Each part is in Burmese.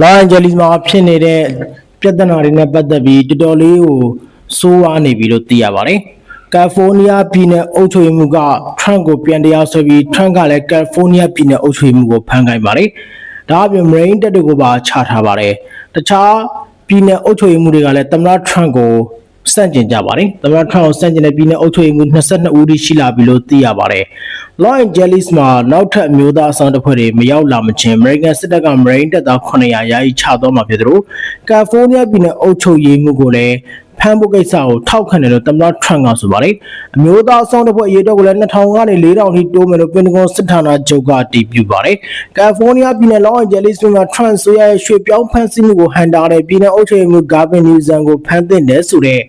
လောအန်ဂျယ်လိစ်မှာဖြစ်နေတဲ့ပြဿနာတွေနဲ့ပတ်သက်ပြီးတော်တော်လေးကိုစိုးဝါးနေပြီလို့သိရပါတယ်ကယ်လီဖိုးနီးယားပြည်နယ်အုပ်ချုပ်ရေးမှူးကထရန့်ကိုပြန်တရားဆွဲပြီးထရန့်ကလည်းကယ်လီဖိုးနီးယားပြည်နယ်အုပ်ချုပ်ရေးမှူးကိုဖမ်းခိုင်းပါတယ်။ဒါအပြင်မရိန်းတပ်တွေကိုပါချထားပါတယ်။တခြားပြည်နယ်အုပ်ချုပ်ရေးမှူးတွေကလည်းသမ္မတထရန့်ကို စန့်ကျင်ကြပါတယ်။သမ္မတထရန့်ကိုစန့်ကျင်တဲ့ပြည်နယ်အုပ်ချုပ်ရေးမှူး22ဦးထိရှိလာပြီလို့သိရပါတယ်။ Los Angeles မှာနောက်ထပ်အမျိုးသားအဆောင်တစ်ဖွဲ့တွေမရောက်လာမချင်း American စစ်တပ်က Marine တပ်သား900ယာယီချသွားမှာဖြစ်သလိုကယ်လီဖိုးနီးယားပြည်နယ်အုပ်ချုပ်ရေးမှူးကိုလည်း ဖမ်းဖို့ကိစ္စကိုထောက်ခံတယ်လို့သမ္မတထရန့်ကဆိုပါတယ်။အမျိုးသားအဆောင်တစ်ဖွဲ့အရေးတော့ကိုလည်း2000ကနေ4000ထိတိုးမယ်လို့ပင်တဂွန်စစ်ဌာနချုပ်ကအတည်ပြုပါတယ်။ကယ်လီဖိုးနီးယားပြည်နယ် Los Angeles မြို့မှာထရန့်ဆိုရရဲ့ရွှေ့ပြောင်းဖမ်းဆီးမှုကိုဟန်တာတဲ့ပြည်နယ်အုပ်ချုပ်ရေးမှူး Gavin Newsom ကိုဖမ်းသင့်တယ်ဆိုတဲ့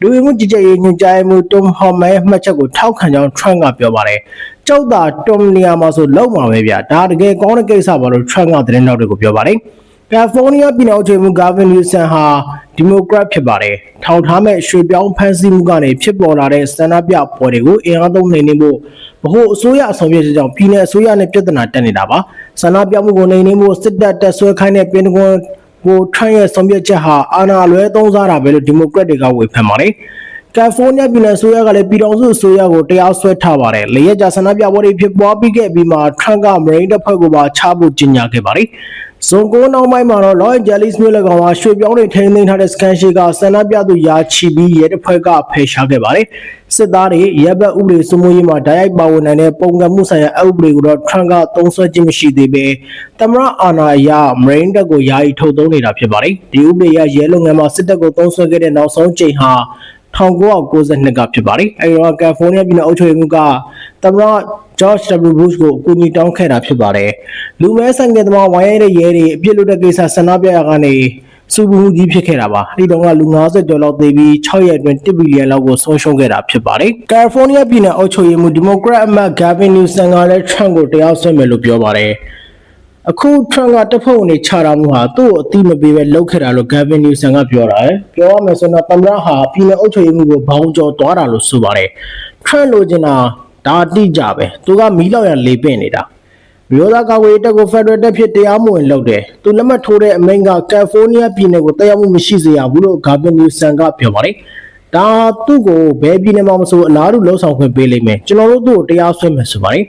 လူဝင်မှုကြီးကြပ်ရေးညွှန်ကြားရေးမှူး Tom Homan ရဲ့မှတ်ချက်ကိုထောက်ခံကြောင်းထရန့်ကပြောပါတယ်။ကြောက်တာတွမ်နေရာမှာဆိုလောက်မှာပဲဗျ။ဒါတကယ်ကောင်းတဲ့ကိစ္စပါလို့ထရန့်ကသတင်းတော်တွေကိုပြောပါတယ်။ ကယ်လီဖိုးနီးယားပြည်နယ်အုပ်ချုပ်ရေးမှူးဂါဗင်နယူဆန်ဟာဒီမိုကရက်ဖြစ်ပါတယ်။ထောင်ထားမဲ့ရွှေပြောင်းဖန်ဆီးမှုကနေဖြစ်ပေါ်လာတဲ့ဆန္ဒပြပွဲတွေကိုအင်အားသုံးနှိမ်နင်းဖို့ဗဟိုအစိုးရအဆောင်ရွက်ချက်ကြောင့်ပြည်내အစိုးရနဲ့ပြဿနာတက်နေတာပါ။ဆန္ဒပြမှုကိုနှိမ်နင်းဖို့စစ်တပ်တက်ဆွဲခိုင်းတဲ့ပင်တဂွန်ကိုထရန့်ရဲ့ဆောင်ရွက်ချက်ဟာအာဏာလွဲသုံးစားတာပဲလို့ဒီမိုကရက်တွေကဝေဖန်ပါတယ်။ကယ်လီဖိုးနီးယားပြည်နယ်အစိုးရကလည်းပြည်ထောင်စုအစိုးရကိုတရားစွဲထားပါတယ်။လေရက်ကြာဆန္ဒပြပွဲတွေဖြစ်ပွားပြီးခဲ့ပြီးမှထရန့်ကမရိန်းတပ်ဖွဲ့ကိုပါချဖို့ကြေညာခဲ့ပါတယ်။ ဇွန်9နောက်ပိုင်းမှာတော့ Los Angeles မြို့လကောင်မှာရွှေပြောင်းတွေထိန်းသိမ်းထားတဲ့စကန်ရှိကဆန္ဒပြသူရာချီပြီးရဲတပ်ဖွဲ့ကဖယ်ရှားခဲ့ပါတယ်။စစ်သားတွေရပ်ဘက်ဥပဒေစိုးမိုးရေးမှာဓာတ်ရိုက်ပါဝင်နိုင်တဲ့ပုံကံမှုဆိုင်ရာအဥပဒေကိုတော့ထရန့်ကသုံးစွဲခြင်းမရှိသေးပဲတမရအာနာအရမရိန်းတပ်ကိုယာယီထုတ်သုံးနေတာဖြစ်ပါတယ်။ဒီဥပဒေအရရဲလုပ်ငန်းမှာစစ်တပ်ကိုသုံးစွဲခဲ့တဲ့နောက်ဆုံးချိန်ဟာ 1992ကဖြစ်ပါတယ်။အဲဒီတော့ကယ်လီဖိုးနီးယားပြည်နယ်အုပ်ချုပ်ရေးမှူးကသမ္မတ George W. Bush ကိုအကူအညီတောင်းခဲ့တာဖြစ်ပါတယ်။လူမဲဆိုင်ကသမားဝိုင်းရတဲ့ရဲတွေအပြစ်လုပ်တဲ့ကိစ္စဆန္ဒပြရကနေစုပူမှုကြီးဖြစ်ခဲ့တာပါ။အဲဒီတော့ကလူ90ကျော်လောက်သေပြီး6ရက်အတွင်း1ဘီလီယံလောက်ကိုဆုံးရှုံးခဲ့တာဖြစ်ပါတယ်။ကယ်လီဖိုးနီးယားပြည်နယ်အုပ်ချုပ်ရေးမှူးဒီမိုကရက်အမတ် Gavin Newsom ကလည်း Trump ကိုတရားစွဲမယ်လို့ပြောပါတယ်။ အခု Trump ကတပ်ဖွဲ့ဝင်တွေချတာမှုဟာသူ့ကိုအတိမပေးပဲလုပ်ခဲ့တာလို့ Gavin Newsom ကပြောတာရယ်ပြောရမယ်ဆိုတော့သမ္မတဟာပြည်내အုပ်ချုပ်ရေးမှုကိုဘောင်ကျော်သွားတာလို့ဆိုပါတယ် Trump လိုချင်တာဒါအတိကြပဲသူကမီးလောက်ရန်လေပင့်နေတာမျိုးသားကာကွယ်ရေးတပ်ကို Federal တပ်ဖြစ်တရားမဝင်လုပ်တယ်သူလက်မှတ်ထိုးတဲ့အမိန့်က California ပြည်နယ်ကိုတရားမှုမရှိစေရဘူးလို့ Gavin Newsom ကပြောပါတယ်ဒါသူ့ကိုဘယ်ပြည်နယ်မှာမဆိုအလားတူလှုပ်ဆောင်ခွင့်ပေးလိမ့်မယ်ကျွန်တော်တို့သူ့ကိုတရားစွဲမယ်ဆိုပါတယ်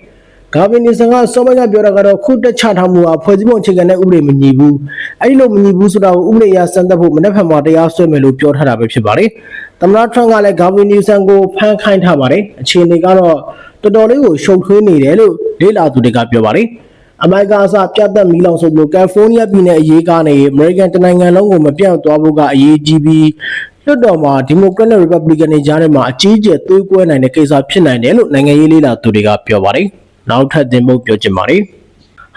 ဂါဗင်နီဆန်ကစောပိုင်းကပြောတာကတော့ခုတက်ချထားမှုဟာဖွဲ့စည်းပုံအခြေခံတဲ့ဥပဒေမညီဘူးအဲ့ဒီလိုမညီဘူးဆိုတာကိုဥပဒေအရစံသက်ဖို့မနေ့ကမှတရားစွဲမယ်လို့ပြောထားတာပဲဖြစ်ပါတယ်သမ္မတထရန့်ကလည်းဂါဗင်နီဆန်ကိုဖမ်းခိုင်းထားပါတယ်အခြေအနေကတော့တော်တော်လေးကိုရှုပ်ထွေးနေတယ်လို့လေ့လာသူတွေကပြောပါတယ်အမေရိကန်အစပြတ်သက်မီလောင်ဆိုလို့ကယ်လီဖိုးနီးယားပြည်နယ်အရေးကနေအမေရိကန်တနိုင်ငံလုံးကိုမပြန့်သွားဖို့ကအရေးကြီးပြီးလွှတ်တော်မှာဒီမိုကရက်နဲ့ရီပတ်ဘလစ်ကန်တွေကြားထဲမှာအကြီးအကျယ်သွေးကွဲနိုင်တဲ့ကိစ္စဖြစ်နိုင်တယ်လို့နိုင်ငံရေးလေ့လာသူတွေကပြောပါတယ်။ နောက်ထပ်တင်ဖို့ပြောချင်ပါတယ်။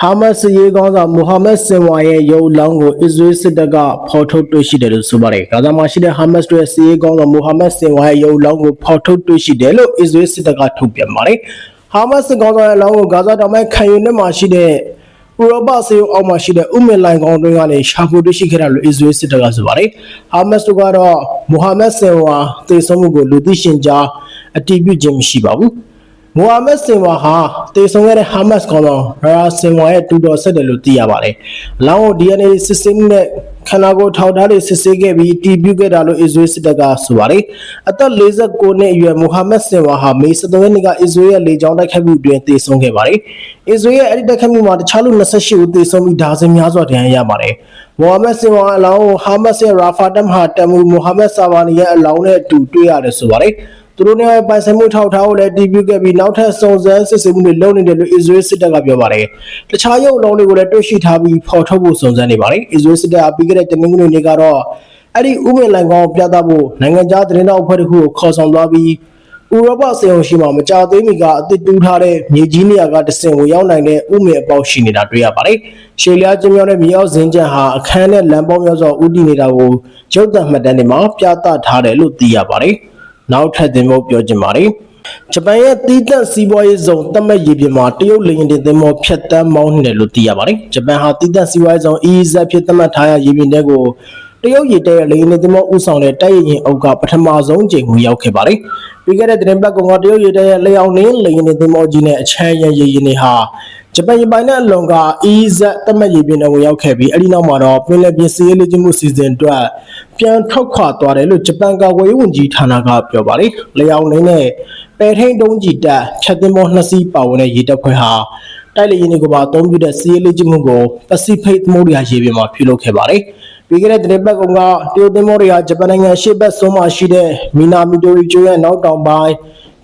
ဟာမတ်စ်ရေးကောင်းဆောင်မူဟာမက်ဆင်ဝါရဲ့ရုပ်လောင်းကိုအစ္စရေးစစ်တပ်ကဖော်ထုတ်တွေ့ရှိတယ်လို့ဆိုပါတယ်။ဂါဇာမှာရှိတဲ့ဟာမတ်စ်တို့ရဲ့စီးရေးကောင်းဆောင်မူဟာမက်ဆင်ဝါရဲ့ရုပ်လောင်းကိုဖော်ထုတ်တွေ့ရှိတယ်လို့အစ္စရေးစစ်တပ်ကထုတ်ပြန်ပါတယ်။ဟာမတ်စ်ကောင်းဆောင်ရဲ့လောင်းကိုဂါဇာတောင်ပိုင်းခံယူနယ်မှာရှိတဲ့ဥရောပစေယုံအောက်မှာရှိတဲ့ဥမင်လိုင်ကောင်တွင်းကနေရှာဖွေတွေ့ရှိခဲ့တာလို့အစ္စရေးစစ်တပ်ကဆိုပါတယ်။ဟာမတ်စ်တို့ကတော့မူဟာမက်ဆင်ဝါသေဆုံးမှုကိုလူသိရှင်ကြားအတည်ပြုခြင်းမရှိပါဘူး။ မိုဟာမက်ဆင်ဝါဟာတေဆုံခဲ့တဲ့ဟာမတ်စ်ကောင်တော်ရာဆင်ဝါရဲ့တူတော်ဆက်တယ်လို့သိရပါတယ်။အလောင်းကို DNA စစ်ဆေးမှုနဲ့ခန္ဓာကိုယ်ထောက်ထားတွေစစ်ဆေးခဲ့ပြီးအတည်ပြုခဲ့တာလို့အစ္စရေးစစ်တပ်ကဆိုပါတယ်။အသက်49နှစ်အရွယ်မိုဟာမက်ဆင်ဝါဟာမေ17ရက်နေ့ကအစ္စရေးရဲ့လေကြောင်းတိုက်ခိုက်မှုတွင်တေဆုံးခဲ့ပါတယ်။အစ္စရေးရဲ့အဲ့ဒီတိုက်ခိုက်မှုမှာတခြားလူ28ဦးသေဆုံးပြီးဒါဇင်များစွာဒဏ်ရာရပါတယ်။မိုဟာမက်ဆင်ဝါအလောင်းကိုဟာမတ်စ်ရဲ့ရာဖာတက်မဟာတမ်မူမိုဟာမက်ဆာဘာနီရဲ့အလောင်းနဲ့အတူတွေ့ရတယ်ဆိုပါတယ်။ သူတို့နဲ့ပိုင်ဆိုင်မှုထောက်ထားကိုလည်းတည်ပြုခဲ့ပြီးနောက်ထပ်စုံစမ်းစစ်ဆေးမှုတွေလုပ်နေတယ်လို့အစ္စရေးစစ်တပ်ကပြောပါတယ်။တခြားရုပ်အလုံးတွေကိုလည်းတွေ့ရှိထားပြီးဖော်ထုတ်ဖို့စုံစမ်းနေပါတယ်။အစ္စရေးစစ်တပ်အပြီးခဲ့တဲ့တနင်္ဂနွေနေ့ကတော့အဲ့ဒီဥမင်လိုင်ကောင်ပြသဖို့နိုင်ငံခြားသတင်းတောက်အဖွဲ့တစ်ခုကိုခေါ်ဆောင်သွားပြီးဥရောပစေုံရှိမှာမကြသေးမီကအသစ်တူးထားတဲ့မြေကြီးနေရာကတဆင့်ကိုရောက်နိုင်တဲ့ဥမင်အပေါက်ရှိနေတာတွေ့ရပါတယ်။ရှေလျားကျင်းမြောင်းတဲ့မြေအောက်ဇင်းကျန်ဟာအခန်းနဲ့လမ်းပေါင်းများစွာဥတည်နေတာကိုရုပ်သံမှတ်တမ်းတွေမှာပြသထားတယ်လို့သိရပါတယ်။ နောက်ထပ်သင်ဖို့ပြောချင်ပါတယ်ဂျပန်ရဲ့တီးသက်စီးပွားရေးဇုံတတ်မှတ်ရေးပြင်မှာတရုတ်လေယာဉ်တင်သင်္ဘောဖြတ်တန်းမောင်းနေတယ်လို့သိရပါတယ်။ဂျပန်ဟာတီးသက်စီးပွားရေးဇုံ EEZ ဖြစ်သတ်မှတ်ထားရရေးပြင်တဲ့ကိုတရုတ်ရေတပ်ရဲ့လေယာဉ်တင်သင်္ဘောဥဆောင်တဲ့တိုက်ရင်အုပ်ကပထမဆုံးချိန်ကိုရောက်ခဲ့ပါတယ်။ပြီးခဲ့တဲ့တင်ပတ်ကောင်ကတရုတ်ရေတပ်ရဲ့လေအောင်လင်းလေယာဉ်တင်သင်္ဘောကြီးနဲ့အချမ်းရရေရင်တွေဟာ ဂျပန်ရပိုင်တဲ့အလွန်က EZ တတ်မှတ်ရေးပြင်းနဲ့ဝင်ရောက်ခဲ့ပြီးအဲ့ဒီနောက်မှာတော့ပင်လယ်ပြင်စီးရေးလေ့ကျင့်မှုစီစဉ်အတွက်ပြန်ထွက်ခွာသွားတယ်လို့ဂျပန်ကာကွယ်ရေးဝန်ကြီးဌာနကပြောပါတယ်။လျောင်လင်းနဲ့ပယ်ထိန်တုံးကြီးတပ်ချက်တင်မောနှစ်စီးပါဝင်တဲ့ရေတပ်ဖွဲ့ဟာတိုက်လေယာဉ်တွေကိုပါအသုံးပြုတဲ့စီးရေးလေ့ကျင့်မှုကိုပစိဖိတ်သမုဒ္ဒရာရေပြင်မှာပြုလုပ်ခဲ့ပါတယ်။ပြီးခဲ့တဲ့တရက်ပတ်ကောင်ကတရုတ်သင်္ဘောတွေကဂျပန်နိုင်ငံရှေ့ဘက်ဆုံးမှာရှိတဲ့မီနာမီတိုရီကျွန်းရဲ့နောက်တောင်ပိုင်း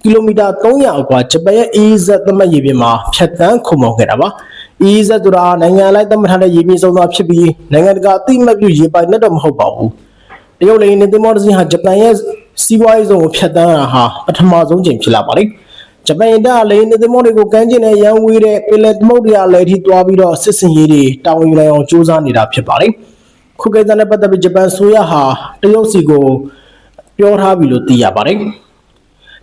ကီလိုမီတာ300အကွာဂျပန်ရဲ့ EEZ သတ်မှတ်ရေပြင်မှာဖြတ်တန်းခုံမောင်းခဲ့တာပါ။ EEZ ဆိုတာနိုင်ငံလိုက်သတ်မှတ်ထားတဲ့ရေပြင်စုံစွာဖြစ်ပြီးနိုင်ငံတကာအသိအမှတ်ပြုရေပိုင်နဲ့တော့မဟုတ်ပါဘူး။တရုတ်လေယာဉ်နဲ့သင်္ဘောတစ်စီးဟာဂျပန်ရဲ့စီးပွားရေးဇုံကိုဖြတ်တန်းတာဟာပထမဆုံးချိန်ဖြစ်လာပါတယ်။ဂျပန်တပ်လေယာဉ်နဲ့သင်္ဘောတွေကိုကမ်းခြေနဲ့ရန်ဝေးတဲ့ပင်လယ်သမုဒ္ဒရာလယ်ထိတွားပြီးတော့စစ်စင်ရေးတွေတာဝန်ယူနိုင်အောင်စူးစမ်းနေတာဖြစ်ပါတယ်။ခုကိစ္စနဲ့ပတ်သက်ပြီးဂျပန်ဆိုရဟာတရုတ်စီကိုပြောထားပြီလို့သိရပါတယ်။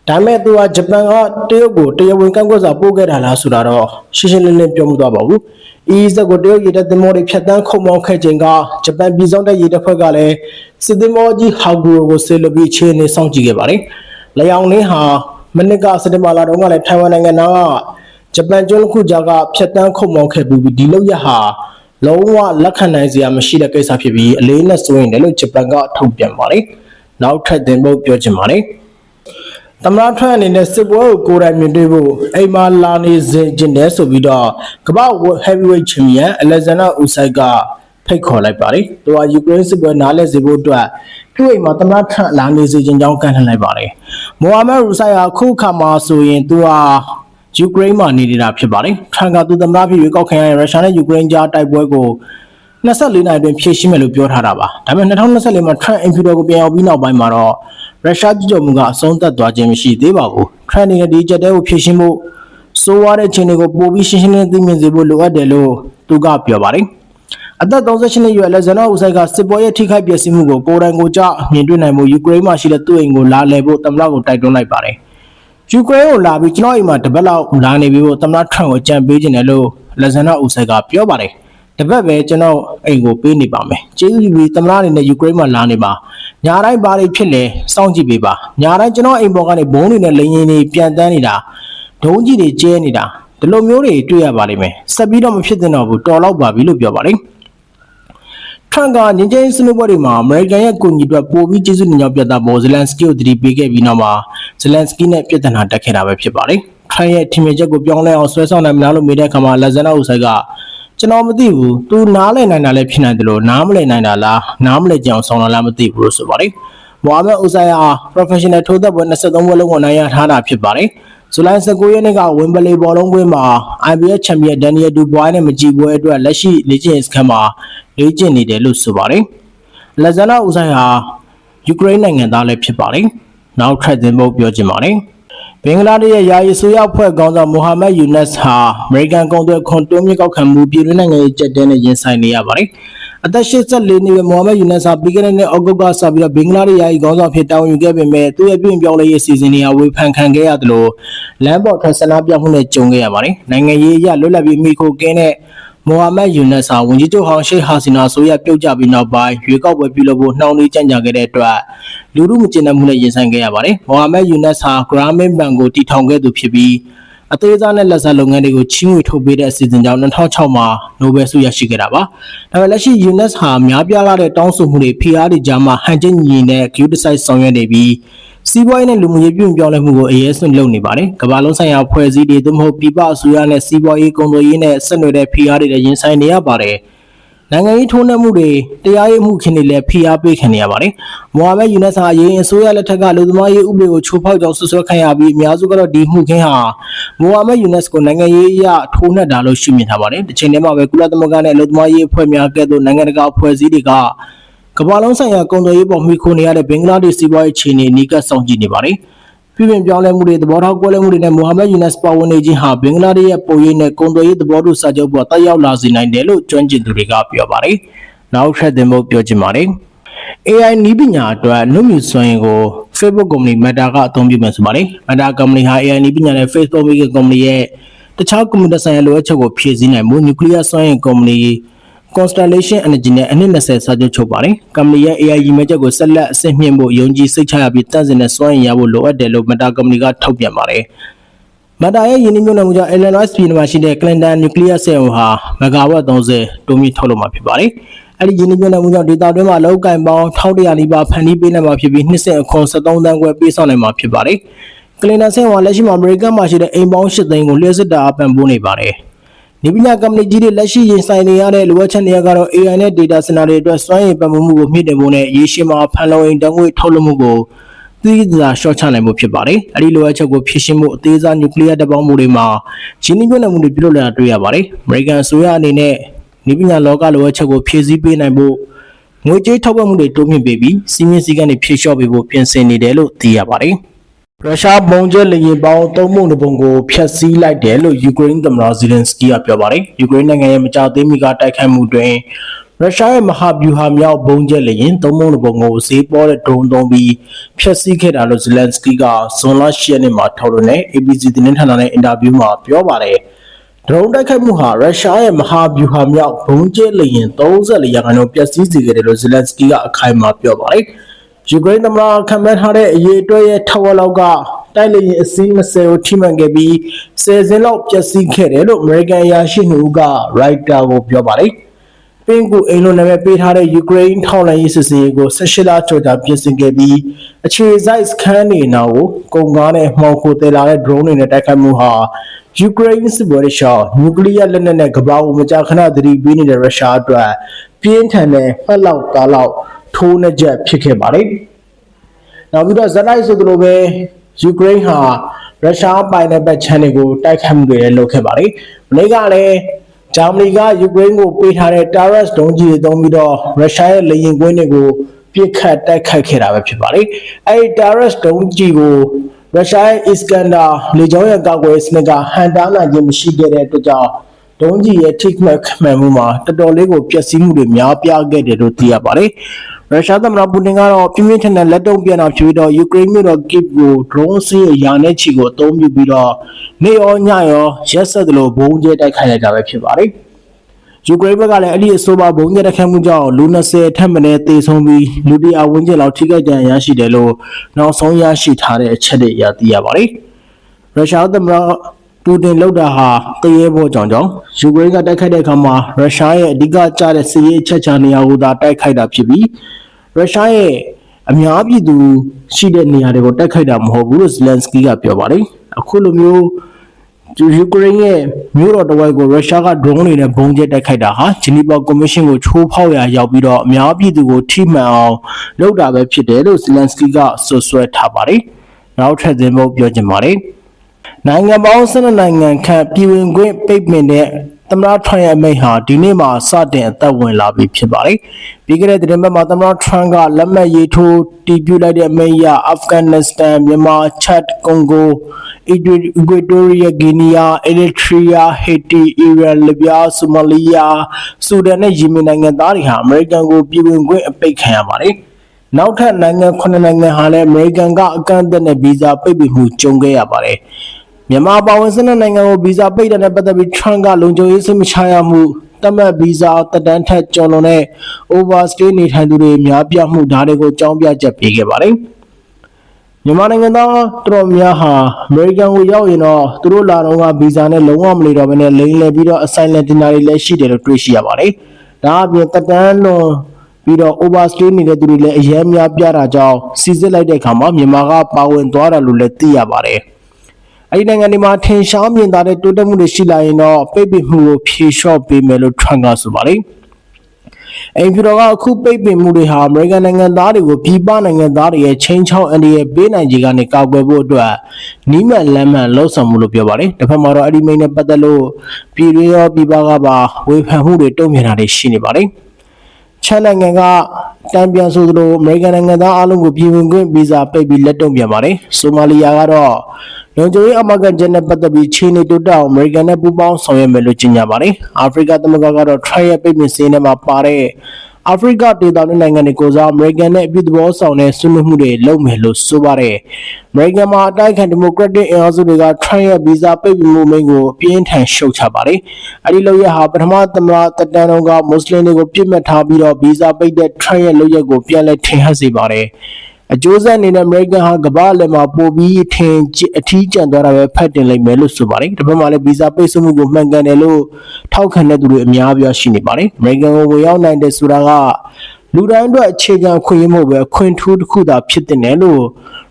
ဒါပေမဲ့သူကဂျပန်ကတရုတ်ကိုတရားဝင်ကန့်ကွက်စာပို့ခဲ့တာလားဆိုတာတော့ရှင်းရှင်းလင်းလင်းပြောမသွားပါဘူး။ EEZ ကိုတရုတ်ရေတပ်သင်္ဘောတွေဖြတ်တန်းခုံမောင်းခဲ့ချိန်ကဂျပန်ပြည်စောင်းတပ်ရေတပ်ဖွဲ့ကလည်းစစ်သင်္ဘောကြီးဟာဂူရိုကိုဆေလွပြီးအခြေအနေစောင့်ကြည့်ခဲ့ပါတယ်။လျောင်လင်းဟာမနစ်ကစက်တင်ဘာလတုန်းကလည်းထိုင်ဝမ်နိုင်ငံနာကဂျပန်ကျွန်းတစ်ခုကြားကဖြတ်တန်းခုံမောင်းခဲ့ပြီးဒီလောက်ရဟာလုံးဝလက်ခံနိုင်စရာမရှိတဲ့ကိစ္စဖြစ်ပြီးအလေးနဲ့စိုးရင်တယ်လို့ဂျပန်ကထုတ်ပြန်ပါတယ်။နောက်ထပ်တင်ဖို့ပြောချင်ပါတယ်။ သမရထွက်အနေနဲ့စစ်ပွဲကိုကိုယ်တိုင်မြင်တွေ့ဖို့အိမ်မာလာနေစဉ်ကျင်တယ်ဆိုပြီးတော့ကမ္ဘာ heavyweight champion Alexander Usyk ကဖိတ်ခေါ်လိုက်ပါတယ်။သူကယူကရိန်းစစ်ပွဲနားလည်စေဖို့အတွက်သူ့အိမ်မှာသမရထွက်လာနေစေခြင်းကြောင်းကန့်လှန့်လိုက်ပါတယ်။မိုဟာမက်ရူဆိုင်ဟာခုခါမှာဆိုရင်သူဟာယူကရိန်းမှာနေနေတာဖြစ်ပါတယ်။ထရန်ကသူသမရဖြစ်ရွေးကောက်ခံရတဲ့ရုရှားနဲ့ယူကရိန်းကြားတိုက်ပွဲကို24နိုင်အတွင်းဖြည့်ရှင်းမယ်လို့ပြောထားတာပါ။ဒါပေမဲ့2024မှာထရန်အင်ဖီတော်ကိုပြန်ရောက်ပြီးနောက်ပိုင်းမှာတော့ ရုရှားကြည်ကြုံမှုကအဆုံးသတ်သွားခြင်းမရှိသေးပါဘူး။ထရန်နေတဲ့ဒီချက်တဲကိုဖြည့်ရှင်းဖို့စိုးရတဲ့ခြင်းတွေကိုပိုပြီးရှင်းရှင်းလင်းလင်းသိမြင်စေဖို့လိုအပ်တယ်လို့သူကပြောပါတယ်။အသက်38နှစ်အရွယ်လက်ဇန်နာဦးဆိုင်ကစစ်ပွဲရဲ့ထိခိုက်ပျက်စီးမှုကိုကိုယ်တိုင်ကိုကြမြင်တွေ့နိုင်မှုယူကရိန်းမှာရှိတဲ့သူ့အိမ်ကိုလာလည်ဖို့တမလောက်ကိုတိုက်တွန်းလိုက်ပါတယ်။ယူကရိန်းကိုလာပြီးကျွန်တော်အိမ်မှာတပတ်လောက်လာနေပြီးဖို့တမလောက်ထရန်ကိုကြံပေးခြင်းတယ်လို့လက်ဇန်နာဦးဆိုင်ကပြောပါတယ်။ တပတ်ပဲကျွန်တော်အိမ်ကိုပေးနေပါမယ်ကျေးဇူးပြုပြီးသမရအနေနဲ့ယူကရိန်းမှာလာနေပါညာတိုင်းဘာတွေဖြစ်လဲစောင့်ကြည့်ပေးပါညာတိုင်းကျွန်တော်အိမ်ပေါ်ကနေဘုံတွေနဲ့လိန်ရင်တွေပြန်တန်းနေတာဒုံးကြီးတွေကျဲနေတာဒီလိုမျိုးတွေတွေ့ရပါလိမ့်မယ်ဆက်ပြီးတော့မဖြစ်သင့်တော့ဘူးတော်တော့ပါပြီလို့ပြောပါလိမ့်ထရန်ကငင်းချင်းစနစ်ပွဲတွေမှာအမေရိကန်ရဲ့ကိုညီအတွက်ပိုပြီးကျေးဇူးတင်ကြောင်းပြသဖို့ဇလန်စကီကိုတတိပေးခဲ့ပြီးနောက်မှာဇလန်စကီနဲ့ပြဿနာတက်ခဲ့တာပဲဖြစ်ပါတယ်။ထရန်ရဲ့ထင်မြင်ချက်ကိုပြောင်းလဲအောင်ဆွဲဆောင်နိုင်မလားလို့မေးတဲ့အခါမှာလက်ဇန်နာဦးဆိုင်က ကျွန်တော်မသိဘူး။ तू နားလည်နိုင်တာလည်းဖြစ်နိုင်တယ်လို့နားမလည်နိုင်တာလားနားမလည်ကြအောင်ဆောင်လာလားမသိဘူးလို့ဆိုပါတယ်။မိုဟာမက်ဦးဆိုင်ယာ professional ထိုးသက်ပွဲ23ပွဲလုံးကိုနိုင်ရထားတာဖြစ်ပါတယ်။ဇူလိုင်19ရက်နေ့ကဝင်ဘလီဘောလုံးကွင်းမှာ IBF ချန်ပီယံဒန်နီယယ်ဒူဘွိုင်းနဲ့မကြည်ပွဲအတွက်လက်ရှိလေ့ကျင့်စခန်းမှာလေ့ကျင့်နေတယ်လို့ဆိုပါတယ်။လက်ဇန်နာဦးဆိုင်ဟာယူကရိန်းနိုင်ငံသားလည်းဖြစ်ပါတယ်။နောက်ထပ်သင်ဖို့ပြောချင်ပါတယ်။ ဘင်္ဂလားဒေ့ရှ်ရဲ့ယာယီဆိုရဖွဲ့ခေါင်းဆောင်မိုဟာမက်ယူနက်စ်ဟာအမေရိကန်ကုန်သွယ်ခွန်တွန်းမြင့်ကောက်ခံမှုပြည်တွင်းနိုင်ငံရေးကြက်တဲနဲ့ရင်ဆိုင်နေရပါတယ်။အသက်84နှစ်အရွယ်မိုဟာမက်ယူနက်စ်ဟာပြီးခဲ့တဲ့နှစ်အောက်တိုဘာစပြီးတော့ဘင်္ဂလားဒေ့ရှ်ယာယီခေါင်းဆောင်ဖြစ်တာဝန်ယူခဲ့ပေမဲ့သူ့ရဲ့ပြည်ပြောင်းလဲရေးစီစဉ်တွေဟာဝေဖန်ခံခဲ့ရတယ်လို့လမ်းပေါ်ထွက်ဆန္ဒပြမှုနဲ့ကြုံခဲ့ရပါတယ်။နိုင်ငံရေးအရလွတ်လပ်ပြီးမိခိုကင်းတဲ့ မိုဟာမက်ယူနက်စ်ဟာဝန်ကြီးချုပ်ဟောင်းရှိဟာစီနာဆိုရပြုတ်ကျပြီးနောက်ပိုင်းရွေးကောက်ပွဲပြုလုပ်ဖို့နှောင့်နှေးကြံ့ကြာခဲ့တဲ့အတွက်လူမှုမကျေနပ်မှုနဲ့ရင်ဆိုင်ခဲ့ရပါတယ်။မိုဟာမက်ယူနက်စ်ဟာဂရာမင်းဘန်ကိုတည်ထောင်ခဲ့သူဖြစ်ပြီးအသေးစားနဲ့လက်စားလုပ်ငန်းတွေကိုချီးငွေထုတ်ပေးတဲ့အစီအစဉ်ကြောင့်2006မှာနိုဘယ်ဆုရရှိခဲ့တာပါ။ဒါပေမဲ့လက်ရှိ UNES ဟာများပြားလာတဲ့တောင်းဆိုမှုတွေ PR တွေကြားမှာဟန်ချက်ညီနဲ့ Q decide ဆောင်ရွက်နေပြီး စီးပွားရေးနဲ့လူမှုရေးပြုပြောင်းလဲမှုကိုအရေးစွန့်လုပ်နေပါတယ်။ကမ္ဘာလုံးဆိုင်ရာဖွဲ့စည်းတွေသို့မဟုတ်ပြည်ပအစိုးရနဲ့စီးပွားရေးကုန်သွယ်ရေးနဲ့ဆက်နွယ်တဲ့ PR တွေလည်းရင်ဆိုင်နေရပါတယ်။နိုင်ငံရေးထိုးနှက်မှုတွေတရားရေးမှုခင်တွေလည်းဖိအားပေးခံနေရပါတယ်။မိုဟာမက်ယူနက်ဆာအရင်အစိုးရလက်ထက်ကလူသမားရေးဥပဒေကိုချိုးဖောက်ကြောင်းဆွဆွဲခံရပြီးအများစုကတော့ဒီမှုခင်းဟာမိုဟာမက်ယူနက်ကိုနိုင်ငံရေးအရထိုးနှက်တာလို့ရှုမြင်ထားပါတယ်။တစ်ချိန်တည်းမှာပဲကုလသမဂ္ဂနဲ့လူသမားရေးအဖွဲ့များကဲ့သို့နိုင်ငံတကာအဖွဲ့အစည်းတွေက ကမ္ဘာလုံးဆိုင်ရာကုန်သွယ်ရေးပေါ်မှီခိုနေရတဲ့ဘင်္ဂလားဒေ့ရှ်စီးပွားရေးခြေအနေနီးကပ်ဆောင်ကြည့်နေပါတယ်။ပြည်ပပြောင်းလဲမှုတွေသဘောထားကွဲလွဲမှုတွေနဲ့မိုဟာမက်ယူနက်ပါဝင်နေခြင်းဟာဘင်္ဂလားဒေ့ရှ်ရဲ့ပုံရိပ်နဲ့ကုန်သွယ်ရေးသဘောတူစာချုပ်ပေါ်တက်ရောက်လာစေနိုင်တယ်လို့ကျွမ်းကျင်သူတွေကပြောပါတယ်။နောက်ထပ်သင်ဖို့ပြောချင်ပါတယ်။ AI နီးပညာအတွက်နှုတ်မြူစွမ်းရည်ကို Facebook ကုမ္ပဏီ Meta ကအသုံးပြုမယ်ဆိုပါတယ်။ Meta ကုမ္ပဏီဟာ AI နီးပညာနဲ့ Facebook မိခင်ကုမ္ပဏီရဲ့တခြားကွန်ပျူတာဆိုင်ရာလိုအပ်ချက်ကိုဖြည့်ဆည်းနိုင်မှု Nuclear စွမ်းရည်ကုမ္ပဏီ Constellation Energy နဲ့အနှစ်20စာချုပ်ချုပ်ပါတယ်။ကုမ္ပဏီရဲ့ AI ရည်မှန်းချက်ကိုဆက်လက်အဆင့်မြင့်ဖို့ယုံကြည်စိတ်ချရပြီးတန့်စင်တဲ့စွမ်းရည်ရဖို့လိုအပ်တယ်လို့ Meta ကုမ္ပဏီကထုတ်ပြန်ပါတယ်။မတာရဲ့ယင်းနှမြုံနယ်မှုကြောင့် Illinois ပြည်နယ်မှာရှိတဲ့ Clinton Nuclear စက်ရုံဟာမဂါဝတ်30တိုးမြင့်ထုတ်လုပ်မှာဖြစ်ပါတယ်။အဲ့ဒီယင်းနှမြုံနယ်မှုကြောင့်ဒေတာတွင်းမှာလောက်ကင်ပေါင်း1100နီးပါးဖန်တီးပေးနိုင်မှာဖြစ်ပြီးနှစ်ဆက်အခွန်73တန်းခွဲပေးဆောင်နိုင်မှာဖြစ်ပါတယ်။ Clinton စက်ရုံဟာလက်ရှိမှာအမေရိကန်မှာရှိတဲ့အိမ်ပေါင်း8သိန်းကိုလျှက်စစ်တာအပံ့ပိုးနေပါတယ်။ နေပညာကုမ္ပဏီကြီးတွေလက်ရှိရင်ဆိုင်နေရတဲ့လိုအပ်ချက်တွေကတော့ AI နဲ့ data center တွေအတွက်စွမ်းရည်ပံ့ပိုးမှုကိုမြင့်တင်ဖို့နဲ့ရေရှည်မှာဖန်လုံအိမ်တန်းငွေထုတ်လုပ်မှုကိုသီးသန့်ရှော့ချနိုင်မှုဖြစ်ပါတယ်။အဲဒီလိုအပ်ချက်ကိုဖြည့်ရှင်းမှုအသေးစားနျူကလ িয়ার တပ်ပေါင်းမှုတွေမှာရင်းနှီးမြှုပ်နှံမှုတွေပြုလုပ်လာတာတွေ့ရပါတယ်။ American အစိုးရအနေနဲ့နေပညာလောကလိုအပ်ချက်ကိုဖြည့်ဆည်းပေးနိုင်ဖို့ငွေကြေးထောက်ပံ့မှုတွေတိုးမြင့်ပေးပြီးစီမင်းစည်းကမ်းတွေဖြည့်လျှော့ပေးဖို့ပြင်ဆင်နေတယ်လို့သိရပါတယ်။ ရုရှားဘုံကျဲလေယာဉ်ပေါင်းသုံးပုံတစ်ပုံကိုဖျက်ဆီးလိုက်တယ်လို့ယူကရိန်းသမ္မတဇီလင်စကီကပြောပါတယ်။ယူကရိန်းနိုင်ငံရဲ့မကြာသေးမီကတိုက်ခိုက်မှုတွင်ရုရှားရဲ့မဟာဗျူဟာမြောက်ဘုံကျဲလေယာဉ်သုံးပုံတစ်ပုံကိုဈေးပေါ်တဲ့ဒရုန်းသုံးပြီးဖျက်ဆီးခဲ့တာလို့ဇီလန်စကီကဇွန်လ10ရက်နေ့မှာထုတ်လွှင့်တဲ့ ABC သတင်းဌာနနဲ့အင်တာဗျူးမှာပြောပါတယ်။ဒရုန်းတိုက်ခိုက်မှုဟာရုရှားရဲ့မဟာဗျူဟာမြောက်ဘုံကျဲလေယာဉ်34ရာခိုင်နှုန်းပျက်စီးစေခဲ့တယ်လို့ဇီလန်စကီကအခိုင်အမာပြောပါတယ်။ ယူကရိန်းသမ္မတခံမှန်းထားတဲ့အရေးအတွက်ရဲ့ထက်ဝက်လောက်ကတိုက်လေယာဉ်အစီး20ကိုထိမှန်ခဲ့ပြီး10စင်းလောက်ပျက်စီးခဲ့တယ်လို့အမေရိကန်အရာရှိနှုတ်ကရိုက်တာကိုပြောပါတယ်။ပင်ကူအိမ်လိုနာမည်ပေးထားတဲ့ယူကရိန်းထောက်လှမ်းရေးစစ်စင်ရေးကို18လကျော်ကြာပြင်ဆင်ခဲ့ပြီးအခြေစိုက်စခန်းတွေနာကိုကုန်ကားနဲ့မှောင်ခိုတယ်လာတဲ့ drone တွေနဲ့တိုက်ခိုက်မှုဟာယူကရိန်းစစ်ပွဲရှော့နျူကလ িয়ার လက်နက်နဲ့ကမ္ဘာကိုမကြာခဏသတိပေးနေတဲ့ရုရှားအတွက် ပြင်းထန်တဲ့ဖက်လောက်သားလောက်ထိုးနှက်ချက်ဖြစ်ခဲ့ပါတယ်။နောက်ပြီးတော့ဇက်လိုက်ဆိုသလိုပဲယူကရိန်းဟာရုရှားပိုင်တဲ့ဘက်ခြမ်းတွေကိုတိုက်ခိုက်မှုတွေလည်းလုပ်ခဲ့ပါတယ်။မနေ့ကလည်းဂျာမနီကယူကရိန်းကိုပေးထားတဲ့ Taurus ဒုံးကျည်တွေသုံးပြီးတော့ရုရှားရဲ့လေယာဉ်ကွင်းတွေကိုပြစ်ခတ်တိုက်ခိုက်ခဲ့တာပဲဖြစ်ပါတယ်။အဲဒီ Taurus ဒုံးကျည်ကိုရုရှားရဲ့ Iskander လေကြောင်းရန်ကာကွယ်စနစ်ကဟန်တားနိုင်ခြင်းမရှိခဲ့တဲ့အတွက်ကြောင့် ဒုံးကျည်ရဲ့ ထိမှန်မှန်မှုမှာတော်တော်လေးကိုပျက်စီးမှုတွေများပြားခဲ့တယ်လို့သိရပါတယ်။ရုရှားသမ္မတပူတင်ကတော့ပြင်းပြင်းထန်ထန်လက်တုံ့ပြန်တာဖြစ်ပြီးတော့ယူကရိန်းမြို့တော် Kyiv ကို drone စီးရာနဲ့ချီကိုအသုံးပြုပြီးတော့နေရောညရောရက်ဆက်သလိုဘုံကျဲတိုက်ခိုက်လိုက်တာပဲဖြစ်ပါတယ်။ယူကရိန်းဘက်ကလည်းအဲ့ဒီအဆိုပါဘုံကျဲတိုက်ခိုက်မှုကြောင့်လူ20ထက်မနည်းသေဆုံးပြီးလူတရာဝန်းကျင်လောက်ထိခိုက်ဒဏ်ရာရရှိတယ်လို့နောက်ဆုံးရရှိထားတဲ့အချက်တွေအရသိရပါတယ်။ရုရှားသမ္မတ ပူတင်လောက်တာဟာတရေဘောကြောင့်ကြောင့်ယူကရိန်းကတိုက်ခိုက်တဲ့အခါမှာရုရှားရဲ့အဓိကကျတဲ့စစ်ရေးအချက်ချာနေရာကိုသာတိုက်ခိုက်တာဖြစ်ပြီးရုရှားရဲ့အများပြည်သူရှိတဲ့နေရာတွေကိုတိုက်ခိုက်တာမဟုတ်ဘူးလို့ဇလန်စကီကပြောပါတယ်အခုလိုမျိုးယူကရိန်းရဲ့မြို့တော်တဝိုက်ကိုရုရှားက drone တွေနဲ့ဘုံကျဲတိုက်ခိုက်တာဟာဂျနီဗာကော်မရှင်ကိုချိုးဖောက်ရာရောက်ပြီးတော့အများပြည်သူကိုထိမှန်အောင်လုပ်တာပဲဖြစ်တယ်လို့ဇလန်စကီကဆွဆွဲထားပါတယ်နောက်ထပ်သင်ဖို့ပြောချင်ပါတယ် နိုင်ငံပေါင်း12နိုင်ငံခန့်ပြည်ဝင်ခွင့်ပိတ်ပင်တဲ့သမ္မတထရန့်ရဲ့အမိန့်ဟာဒီနေ့မှာစတင်အသက်ဝင်လာပြီဖြစ်ပါတယ်။ပြီးခဲ့တဲ့သတင်းပတ်မှာသမ္မတထရန့်ကလက်မှတ်ရေးထိုးတည်ပြုလိုက်တဲ့အမိန့်အရအာဖဂန်နစ္စတန်မြန်မာချက်ကွန်ဂိုအီကွေတိုရီးယားဂီနီယာအီရီထရီးယားဟေတီအီရန်လီဗျာဆိုမာလီယာဆူဒန်နဲ့ယီမင်နိုင်ငံသားတွေဟာအမေရိကန်ကိုပြည်ဝင်ခွင့်အပိတ်ခံရပါတယ်။နောက်ထပ်နိုင်ငံ9နိုင်ငံဟာလည်းအမေရိကန်ကအကန့်အသတ်နဲ့ဗီဇာပိတ်ပင်မှုကြုံခဲ့ရပါတယ်။ မြန်မာပါဝင်စနစ်နိုင်ငံကိုဗီဇာပိတ်တဲ့နဲ့ပတ်သက်ပြီး Trump ကလုံခြုံရေးစိတ်မချရမှုတမတ်ဗီဇာတက်တန်းထက်ကျော်လွန်တဲ့ overstay နေထိုင်သူတွေများပြားမှုဒါတွေကိုအကြောင်းပြချက်ပေးခဲ့ပါတယ်။မြန်မာနိုင်ငံသားတော်တော်များဟာအမေရိကန်ကိုရောက်ရင်တော့သူတို့လာတော့ကဗီဇာနဲ့လုံးဝမနေတော့ဘဲနဲ့လိမ်လည်ပြီးတော့ assignment တင်တာတွေလည်းရှိတယ်လို့တွေ့ရှိရပါတယ်။ဒါအပြင်တက်တန်းလွန်ပြီးတော့ overstay နေတဲ့သူတွေလည်းအများများပြတာကြောင့်စီစစ်လိုက်တဲ့အခါမှာမြန်မာကပါဝင်သွားတယ်လို့လည်းသိရပါတယ်။ အဲဒီနိုင်ငံတွေမှာထင်ရှားမြင်သာတဲ့တိုးတက်မှုတွေရှိလာရင်တော့ပိတ်ပင်မှုကိုဖြေလျှော့ပေးမယ်လို့ထရန့်ကဆိုပါတယ်။အိမ်ဖြူတော်ကအခုပိတ်ပင်မှုတွေဟာအမေရိကန်နိုင်ငံသားတွေကိုပြည်ပနိုင်ငံသားတွေရဲ့ချင်းချောင်းအန်ဒီရဲ့ပေးနိုင်ခြေကနေကာကွယ်ဖို့အတွက်နီးမှန်လမ်းမှန်လှုံ့ဆော်မှုလို့ပြောပါတယ်။တစ်ဖက်မှာတော့အဲ့ဒီမိတ်နဲ့ပတ်သက်လို့ပြည်ရင်းရောပြည်ပကပါဝေဖန်မှုတွေတုံ့ပြန်တာတွေရှိနေပါတယ်။ချမ်းနိုင်ငံကတံပြန်ဆိုသလိုအမေရိကန်နိုင်ငံသားအလုံးကိုပြည်ဝင်ခွင့်ဗီဇာပိတ်ပြီးလက်တုံ့ပြန်ပါတယ်။ဆိုမာလီယာကတော့ လုံခြုံရေးအမကန်ချက်နဲ့ပတ်သက်ပြီးချင်းနေတိုးတက်အောင်အမေရိကန်နဲ့ပူးပေါင်းဆောင်ရွက်မယ်လို့ကြေညာပါတယ်။အာဖရိကသမဂ္ဂကတော့ trial ရဲ့ပိတ်ပင်စည်းထဲမှာပါတဲ့အာဖရိကဒေသနဲ့နိုင်ငံတွေကိုစားအမေရိကန်နဲ့အပြုသဘောဆောင်တဲ့ဆွေးနွေးမှုတွေလုပ်မယ်လို့ဆိုပါတယ်။အမေရိကန်မှာအတိုက်ခံဒီမိုကရက်တစ်အင်အားစုတွေက trial ရဲ့ဗီဇာပိတ်ပင်မှုမိန့်ကိုအပြင်းထန်ရှုတ်ချပါတယ်။အဲဒီလုပ်ရဟာပထမသမ္မတတက်တန်းတော်ကမွတ်စလင်တွေကိုပြစ်မှတ်ထားပြီးတော့ဗီဇာပိတ်တဲ့ trial ရဲ့လုပ်ရက်ကိုပြန်လည်ထင်ဟပ်စေပါတယ်။ အကျိုးဆက်အနေနဲ့ American ဟာကမ္ဘာ့လက်မှာပိုပြီးထင်ကြီးအထီးကျန်သွားတာပဲဖတ်တင်လိုက်မယ်လို့ဆိုပါတယ်။ဒါပေမဲ့လည်းဗီဇာပိတ်ဆို့မှုကိုမှန်ကန်တယ်လို့ထောက်ခံတဲ့သူတွေအများပြားရှိနေပါတယ်။ American ကိုဝင်ရောက်နိုင်တယ်ဆိုတာကလူတိုင်းအတွက်အခြေခံအခွင့်အရေးမဟုတ်ပဲအခွင့်ထူးတစ်ခုသာဖြစ်တဲ့နယ်လို့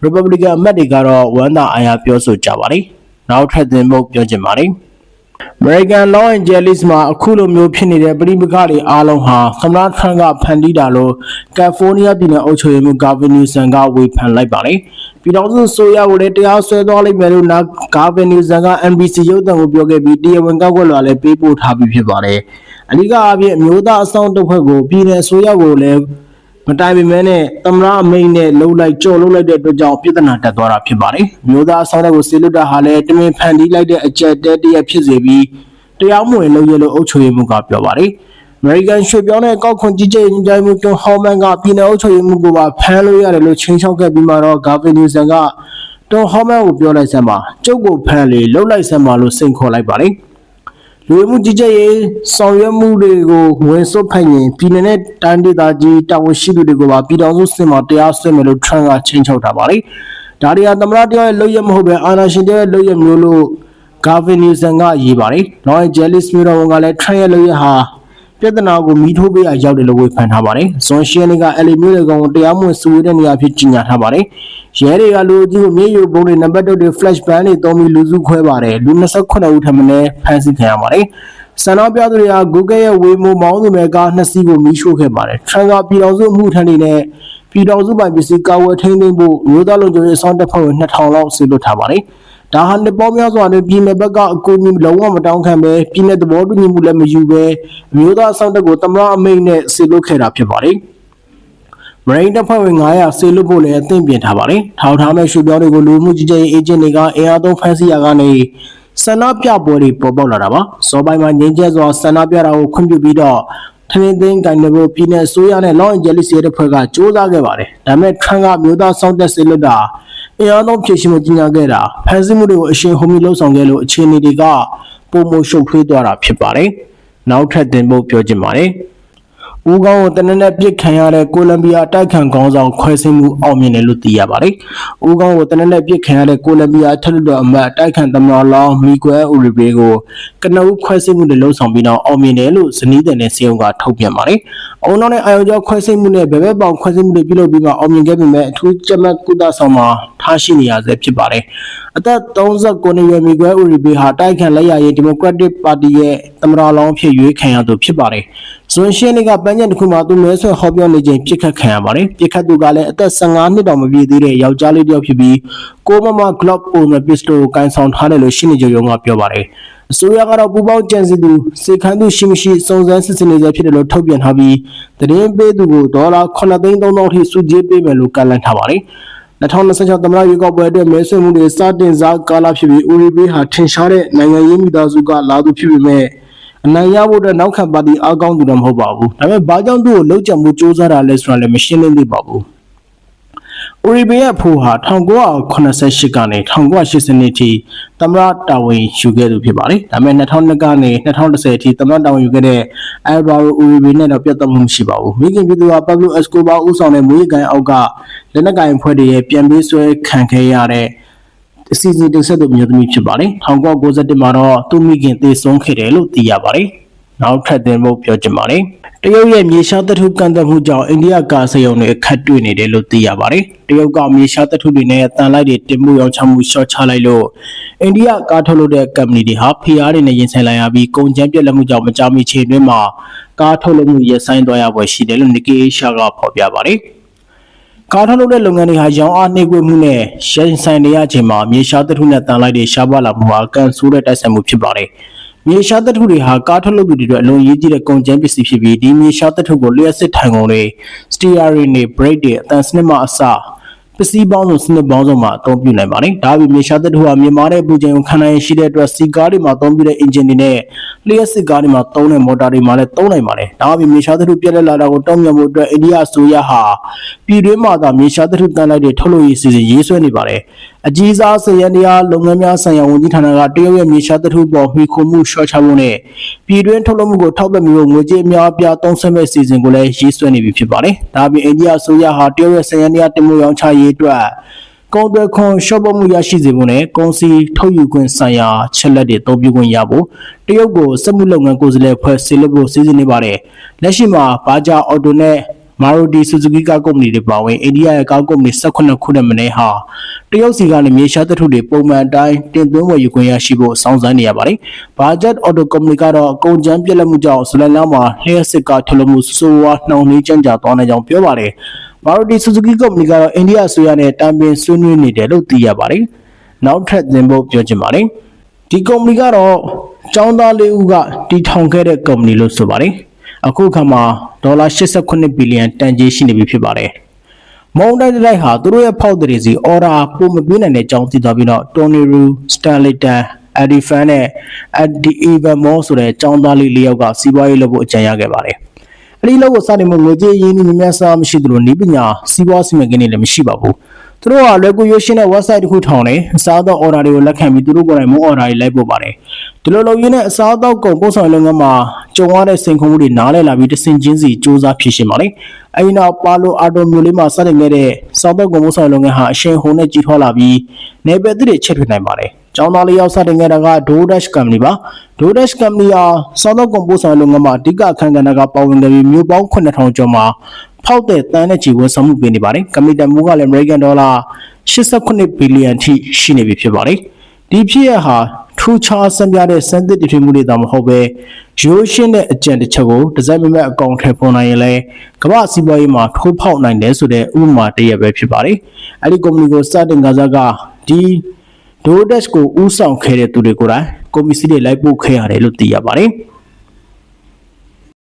Republican အမတ်တွေကတော့ဝမ်းသာအားရပြောဆိုကြပါတယ်။နောက်ထပ်သင်ဖို့ပြောချင်ပါတယ်။ American Los Angeles မှာအခုလိုမျိုးဖြစ်နေတဲ့ပြည်ပခါတွေအားလုံးဟာသမ္မတထရန့်ကဖန်တီးတာလို့ကယ်လီဖိုးနီးယားပြည်နယ်အုပ်ချုပ်ရေးမှူးဂါဗင်နယူဆန်ကဝေဖန်လိုက်ပါတယ်။ပြည်တော်စုဆိုရကိုလည်းတရားစွဲသွားလိမ့်မယ်လို့နာဂါဗင်နယူဆန်က NBC ရုပ်သံကိုပြောခဲ့ပြီးတရားဝင်ကောက်ွက်လာလည်းပေးပို့ထားပြီးဖြစ်ပါတယ်။အဓိကအပြင်အမျိုးသားအဆောင်တစ်ဖွဲ့ကိုပြည်နယ်ဆိုရကိုလည်း မတိုင်ပင်မဲနဲ့သမရအမိန်နဲ့လှုပ်လိုက်ကြော်လှုပ်လိုက်တဲ့အတွက်ကြောင့်ပြည်ထနာတက်သွားတာဖြစ်ပါတယ်။မျိုးသားအဆောင်တဲ့ကိုစေလွတ်တာဟာလည်းတမင်ဖန်တီးလိုက်တဲ့အကြက်တဲတရက်ဖြစ်စေပြီးတရားမဝင်လုပ်ရလို့အုပ်ချုပ်ရေးမှူးကပြောပါတယ်။ American ရွှေပြောင်းတဲ့ကောက်ခွန်ကြီးကျယ်ညကြိုင်မှုတွန်ဟောမန်ကပြည်နယ်အုပ်ချုပ်ရေးမှူးကိုပါဖမ်းလို့ရတယ်လို့ချင်းချောက်ခဲ့ပြီးမှတော့ဂါဗင်နီဆန်ကတွန်ဟောမန်ကိုပြောလိုက်စမ်းပါကျုပ်ကိုဖမ်းလေလှုပ်လိုက်စမ်းပါလို့စိန်ခေါ်လိုက်ပါတယ်။ လူဝင်မှုကြီးကြပ်ရေးဆောင်ရွက်မှုတွေကိုဝင်စွတ်ဖက်ရင်ပြည်내နဲ့တိုင်းဒေသကြီးတာဝန်ရှိသူတွေကိုပါပြည်တော်စုစင်မှာတရားစွဲမယ်လို့ထရန့်ကချင်းချောက်ထားပါတယ်။ဒါတွေဟာသမ္မတတယောက်ရဲ့လုပ်ရမဟုတ်ပဲအာဏာရှင်တယောက်ရဲ့လုပ်ရမျိုးလို့ဂါဗင်နီဆန်ကရေးပါတယ်။နောက်ဂျယ်လစ်မျိုးတော်ကလည်းထရန့်ရဲ့လုပ်ရဟာ ပြဿနာကိုမီးထိုးပေးရရောက်တယ်လို့ဝေဖန်ထားပါတယ်။ဇွန်ရှင်းနေကအဲ့လီမျိုးတွေကောင်ကိုတရားမဝင်စုဝေးတဲ့နေရာဖြစ်ကြီးညာထားပါတယ်။ရဲတွေကလူကြီးကိုမြေယူပုံတွေနံပါတ်တွေ flash ban တွေတုံးပြီးလူစုခွဲပါတယ်။လူ28ဦးထပ်မံဖမ်းဆီးခံရပါတယ်။ဆန္ဒပြသူတွေက Google ရဲ့ဝေမိုမောင်းသူမဲ့ကားနှစ်စီးကိုမီးရှို့ခဲ့ပါတယ်။ Trump ကပြည်တော်စုအမှုထမ်းတွေနဲ့ပြည်တော်စုပိုင်ပစ္စည်းကာဝယ်ထိန်းသိမ်းဖို့မျိုးသားလုံခြုံရေးအစောင့်တပ်ဖွဲ့ဝင်2000လောက်ဆီလွတ်ထားပါတယ်။ ဒါဟာနှစ်ပေါင်းများစွာနဲ့ပြည်နယ်ဘက်ကအကူအညီလုံးဝမတောင်းခံပဲပြည်နယ်သဘောတူညီမှုလည်းမယူပဲအမျိုးသားအဆောင်တက်ကိုသမရအမိန့်နဲ့ဆစ်လုခဲ့တာဖြစ်ပါတယ်မရိန်းတပ်ဖွဲ့ဝင်900ဆေလွတ်ဖို့လည်းအသင့်ပြင်ထားပါတယ်။ထောက်ထားမဲ့ရွှေပြောင်းတွေကိုလူမှုကြီးကြပ်ရေးအေဂျင့်တွေကအင်အားသုံးဖမ်းဆီးရကနေဆန္ဒပြပွဲတွေပေါ်ပေါက်လာတာပါ။စောပိုင်းမှာငင်းကျက်စွာဆန္ဒပြတာကိုခွင့်ပြုပြီးတော့ထမင်းသိန်းကန်တွေကိုပြည်နယ်အစိုးရနဲ့လောင်းအန်ဂျယ်လိစ်ရဲတပ်ဖွဲ့ကစ조사ခဲ့ပါတယ်။ဒါပေမဲ့ထရန်ကမြို့သားစောင့်တက်ဆေလွတ်တာ အင်အားသုံးဖြည့်ရှင်မှုကြီးညာခဲ့တာဖမ်းဆီးမှုတွေကိုအရှင်ဟုံမီလှုပ်ဆောင်ခဲ့လို့အခြေအနေတွေကပုံမရှုပ်ထွေးသွားတာဖြစ်ပါတယ်။နောက်ထပ်တင်ဖို့ပြောချင်ပါတယ်။ ဦးကောင်းကိုတနက်နေ့ပြစ်ခံရတဲ့ကိုလံဘီယာတိုက်ခိုက်ခေါင်းဆောင်ခွဲစိတ်မှုအောင်မြင်တယ်လို့သိရပါတယ်။ဦးကောင်းကိုတနက်နေ့ပြစ်ခံရတဲ့ကိုလံဘီယာထက်လွတ်တော်အမတ်တိုက်ခိုက်သမ္မတလောင်းမီကွယ်အူရီဘေကိုကနဦးခွဲစိတ်မှုတွေလှုံ့ဆော်ပြီးတော့အောင်မြင်တယ်လို့ဇနီးတဲ့နဲ့စေုံကထုတ်ပြန်ပါတယ်။အုံနောက်နဲ့အာရုံကြောခွဲစိတ်မှုနဲ့ဗဲဘဲပေါင်ခွဲစိတ်မှုတွေပြုလုပ်ပြီးမှအောင်မြင်ခဲ့ပေမဲ့အထူးကြက်မှတ်ကုသဆောင်မှာထားရှိနေရဆဲဖြစ်ပါတယ်။အသက်39နှစ်ရွယ်မီကွယ်အူရီဘေဟာတိုက်ခိုက်လက်ရရေးဒီမိုကရက်တစ်ပါတီရဲ့သမ္မတလောင်းအဖြစ်ရွေးခံရသူဖြစ်ပါတယ်။ဇွန်ရှင်းနေ့ကပန်းချံတစ်ခုမှာသူမဲဆွဲဟောပြောနေချိန်ပြစ်ခတ်ခံရပါတယ်။ပြစ်ခတ်သူကလည်းအသက်15နှစ်တောင်မပြည့်သေးတဲ့ယောက်ျားလေးတစ်ယောက်ဖြစ်ပြီးကိုမမ Glock ပုံစံ pistol ကိုကန်ဆောင်ထားတယ်လို့ရှင်းနေကြရုံကပြောပါတယ်။အစိုးရကတော့ပူပေါင်းကြံစီသူစေခန်းသူရှိမရှိစုံစမ်းစစ်ဆေးနေဆဲဖြစ်တယ်လို့ထုတ်ပြန်ထားပြီးသတင်းပေးသူကိုဒေါ်လာ9သိန်း3000ထိစုကြေးပေးမယ်လို့ကန့်လန့်ထားပါတယ်။2026သမ္မတရွေးကောက်ပွဲအတွက်မဲဆွယ်မှုတွေစတင်စားကာလဖြစ်ပြီးဦးရီဘေးဟာထင်ရှားတဲ့နိုင်ငံရေးမိသားစုကလာသူဖြစ်ပေမဲ့ အနိုင်ရဖို့အတွက်နောက်ခံပါတီအားကောင်းသူတော့မဟုတ်ပါဘူး။ဒါပေမဲ့ဘာကြောင့်သူ့ကိုလှုပ်ကြံမှုစ조사တာလဲဆိုတာလည်းမရှင်းလင်းသေးပါဘူး။ဦးရီဘေးရဲ့အဖိုးဟာ1988ကနေ1980နှစ်ထိသမ္မတတာဝန်ယူခဲ့သူဖြစ်ပါတယ်။ဒါပေမဲ့2002ကနေ2010အထိသမ္မတတာဝန်ယူခဲ့တဲ့အယ်လ်ဗာရိုဦးရီဘေးနဲ့တော့ပြတ်သက်မှုမရှိပါဘူး။မိခင်ပြည်သူကပက်ဘလိုအက်စကိုဘာဦးဆောင်တဲ့မွေးကန်အောက်ကလက်နက်ကင်ဖွဲ့တွေရဲ့ပြန်ပေးဆွဲခံခဲ့ရတဲ့ အစီအစဉ်တင်ဆက်သူမျိုးသမီးဖြစ်ပါတယ်။1991မှာတော့သူ့မိခင်သေဆုံးခဲ့တယ်လို့သိရပါတယ်။နောက်ထပ်တင်ဖို့ပြောချင်ပါတယ်။တရုတ်ရဲ့မြေရှားသတ္ထုကန့်သက်မှုကြောင့်အိန္ဒိယကားစရုံတွေအခက်တွေ့နေတယ်လို့သိရပါတယ်။တရုတ်ကမြေရှားသတ္ထုတွေနဲ့တန်လိုက်တွေတင်မှုရောင်းချမှုရှော့ချလိုက်လို့အိန္ဒိယကားထုတ်လုပ်တဲ့ကုမ္ပဏီတွေဟာဖိအားတွေနဲ့ရင်ဆိုင်လာရပြီးကုန်ကျန်းပြက်လက်မှုကြောင့်မကြာမီချိန်တွင်းမှာကားထုတ်လုပ်မှုရပ်ဆိုင်းသွားရပွဲရှိတယ်လို့ Nikkei Asia ကဖော်ပြပါတယ်။ ကားထုတ်လုပ်တဲ့လုပ်ငန်းတွေဟာရောင်းအားနှိပ်ကွေးမှုနဲ့ရင်ဆိုင်နေရချိန်မှာမြေရှားသတ္ထုနဲ့တန်လိုက်တွေရှားပါလာမှုဟာကန်ဆိုးတဲ့တိုက်ဆိုင်မှုဖြစ်ပါတယ်။မြေရှားသတ္ထုတွေဟာကားထုတ်လုပ်သူတွေအတွက်အလွန်အရေးကြီးတဲ့ကုန်ကျန်းပစ္စည်းဖြစ်ပြီးဒီမြေရှားသတ္ထုကိုလျှက်စစ်ထိုင်ကုန်တွေစတီယာရီတွေ brake တွေအတန်စနစ်မှအစ ပစ္စည်းပေါင်းစုံစနစ်ပေါင်းစုံမှာအသုံးပြုနိုင်ပါတယ်။ဒါ့အပြင်မြေရှားသတ္ထုဟာမြန်မာတဲ့ပူချိန်ကိုခံနိုင်ရရှိတဲ့အတွက်စီကားတွေမှာအသုံးပြုတဲ့အင်ဂျင်တွေနဲ့လျှက်စစ်ကားတွေမှာသုံးတဲ့မော်တာတွေမှာလည်းသုံးနိုင်ပါတယ်။ဒါ့အပြင်မြေရှားသတ္ထုပြက်လက်လာတာကိုတောင်းမြတ်မှုအတွက်အိန္ဒိယအစိုးရဟာပြည်တွင်းမှာသာမြေရှားသတ္ထုတန်လိုက်တွေထုတ်လုပ်ရေးစီစဉ်ရေးဆွဲနေပါတယ်။ အကြီးစားစရန်တရားလုပ်ငန်းများဆိုင်ရာဝန်ကြီးဌာနကတရုတ်ရဲ့မြေရှားသတ္ထုပေါ်မှီခိုမှုရှော့ချဖို့နဲ့ပြည်တွင်းထုတ်လုပ်မှုကိုထောက်ပံ့ပြီးငွေကြေးအများအပြားသုံးစွဲမဲ့စီစဉ်ကိုလည်းရေးဆွဲနေပြီဖြစ်ပါတယ်။ဒါအပြင်အိန္ဒိယအစိုးရဟာတရုတ်ရဲ့စရန်တရားတင်မှုရောင်းချရေးအတွက်ကုန်သွယ်ခွန်ရှော့ပေါ်မှုရရှိစေဖို့နဲ့ကုန်စည်ထုတ်ယူခွင့်ဆိုင်ရာချက်လက်တွေသုံးပြုခွင့်ရဖို့တရုတ်ကိုစက်မှုလုပ်ငန်းကိုယ်စားလှယ်ဖွဲ့စည်းလို့စီစဉ်နေပါတယ်။လက်ရှိမှာဘာဂျာအော်တိုနဲ့ Maruti Suzuki ကားကုမ္ပဏီတွေပါဝင်အိန္ဒိယရဲ့ကားကုမ္ပဏီ18ခုနဲ့မနည်းဟာတရုတ်စီကနေမြေရှားသတ္ထုတွေပုံမှန်အတိုင်းတင်သွင်းဝယ်ယူခွင့်ရရှိဖို့စောင့်ဆိုင်းနေရပါတယ်။ Budget Auto Company ကတော့အကုန်ကျန်းပြက်လက်မှုကြောင့်ဇူလိုင်လမှာလျှက်စစ်ကားထုတ်လုပ်မှုစိုးဝါးနှောင့်နှေးကြန့်ကြာသွားနိုင်ကြောင်းပြောပါတယ်။ Maruti Suzuki ကုမ္ပဏီကတော့အိန္ဒိယအစိုးရနဲ့တိုင်ပင်ဆွေးနွေးနေတယ်လို့သိရပါတယ်။နောက်ထပ်သင်ဖို့ပြောချင်ပါတယ်။ဒီကုမ္ပဏီကတော့ကျောင်းသားလေးဦးကတီထောင်ခဲ့တဲ့ကုမ္ပဏီလို့ဆိုပါတယ်။ အခုအခါမှာဒေါ်လာ89ဘီလီယံတန်ကြေးရှိနေပြီဖြစ်ပါတယ်။မုံတိုက်တိုက်ဟာသူတို့ရဲ့ဖောက်တွေစီအော်ဒါပုံမပေးနိုင်တဲ့အကြောင်းသိသွားပြီးတော့တိုနီရူစတန်လီတန်အက်ဒီဖန်နဲ့အက်ဒီအီဗန်မောဆိုတဲ့ကျောင်းသားလေးလေးယောက်ကစီးပွားရေးလုပ်ဖို့အကြံရခဲ့ပါတယ်။အဲဒီလောက်ကိုစတင်မှုငွေကြေးရင်းနှီးမြများစားမရှိသလိုဤပညာစီးပွားစီမံကိန်းတွေလည်းမရှိပါဘူး။ သူတို့ကလွယ်ကူရွှေရှင်းတဲ့ website တစ်ခုထောင်တယ်အစားအသောက် order တွေကိုလက်ခံပြီးသူတို့ကိုယ်တိုင်မုန်း order တွေလိုက်ပို့ပါတယ်ဒီလိုလုပ်ရင်းနဲ့အစားအသောက်ကုန်ပို့ဆောင်ရေးလုပ်ငန်းမှာကြုံရတဲ့စိန်ခေါ်မှုတွေနားလည်လာပြီးတဆင်ချင်းစီစူးစမ်းဖြေရှင်းပါလေအဲဒီနောက်ပါလိုအာတိုမျိုးလေးမှာစတင်ခဲ့တဲ့စားသောက်ကုန်ပို့ဆောင်ရေးလုပ်ငန်းဟာအရှိန်ဟုန်နဲ့ကြီးထွားလာပြီးနေပယ်သစ်တွေချက်ထွေနိုင်ပါတယ်ကျောင်းသားလေးယောက်စတင်ခဲ့တာက DoorDash Company ပါ DoorDash Company ဟာစားသောက်ကုန်ပို့ဆောင်ရေးလုပ်ငန်းမှာအဓိကအခန်းကဏ္ဍကပါဝင်ခဲ့ပြီးမျိုးပေါင်း9000ကျော်မှာ ဖောက်တဲ့တန်းနဲ့ချီဝန်ဆောင်မှုပေးနေပါတယ်။ကမ္ဘာတန်မိုးကလည်း American Dollar 89ဘီလီယံထိရှိနေပြီဖြစ်ပါတယ်။ဒီဖြစ်ရဟာထူးခြားစံပြတဲ့စံသစ်တည်မှုတွေသာမဟုတ်ပဲရိုးရှင်းတဲ့အကြံတစ်ချက်ကိုဒီဇိုင်းမမဲ့အကောင့်ထဲပေါ်နိုင်ရင်လည်းကမ္ဘာစီးပွားရေးမှာထိုးဖောက်နိုင်တယ်ဆိုတဲ့ဥပမာတစ်ရပ်ပဲဖြစ်ပါတယ်။အဲဒီကုမ္ပဏီကိုစတင်ကစားကဒီ DoorDash ကိုဥဆောင်ခဲ့တဲ့သူတွေကိုယ်တိုင်ကွန်ပီစီတွေလိုက်ပို့ခဲ့ရတယ်လို့သိရပါတယ်။